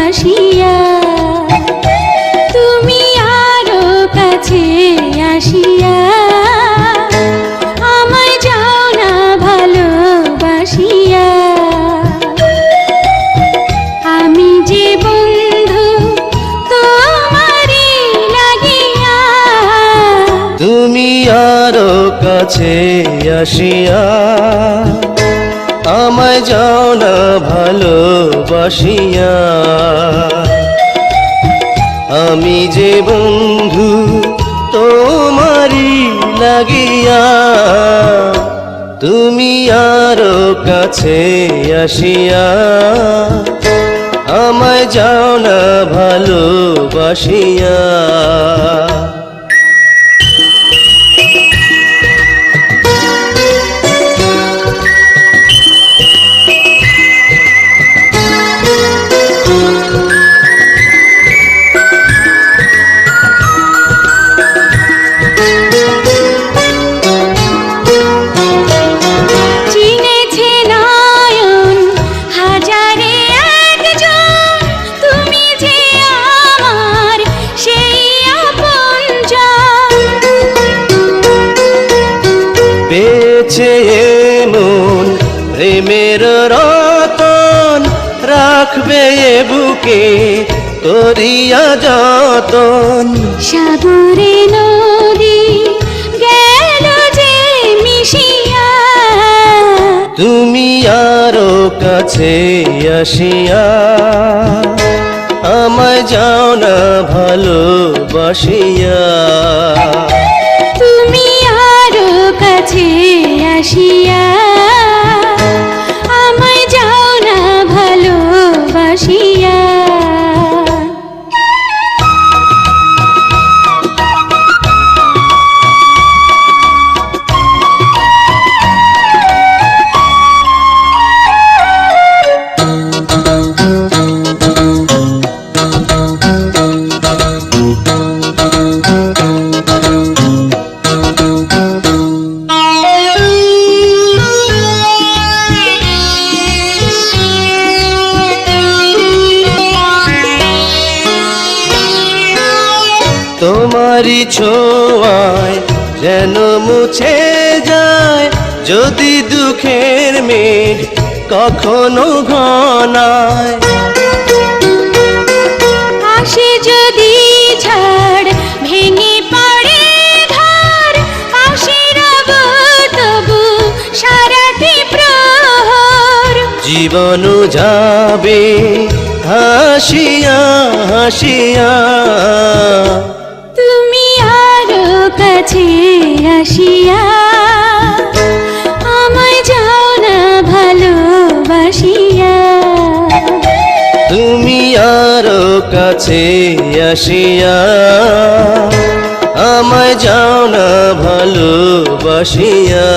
আসিয়া তুমি আরও কাছে আসিয়া তুমি আরও কাছে আসিয়া আমায় যাও না ভালোবাসিয়া। আমি যে বন্ধু তোমারই লাগিয়া, তুমি আরও কাছে আসিয়া আমায় যাও না ভালোবাসিয়া। প্রেমের রতন রাখবে বুকে করিয়া যতন সাগরে নদী গেল যে মিশিয়া। তুমি আরও কাছে আসিয়া আমায় যাও না ভালোবাসিয়া। তুমি আরও কাছে আসিয়া তোমারই ছোঁয়ায় যেন মুছে যায়। যদি দুঃখের মেঘ কখনো ঘনায়। আসে যদি ঝড় ভেঙে পড়ে ঘর পাশে রব তবু সারাটি প্রহর। জীবন যাবে হাসিয়া হাসিয়া। কাছে আসিয়া আমায় যাও না ভালোবাসিয়া। তুমি আরও কাছে আসিয়া আমায় যাও না ভালোবাসিয়া।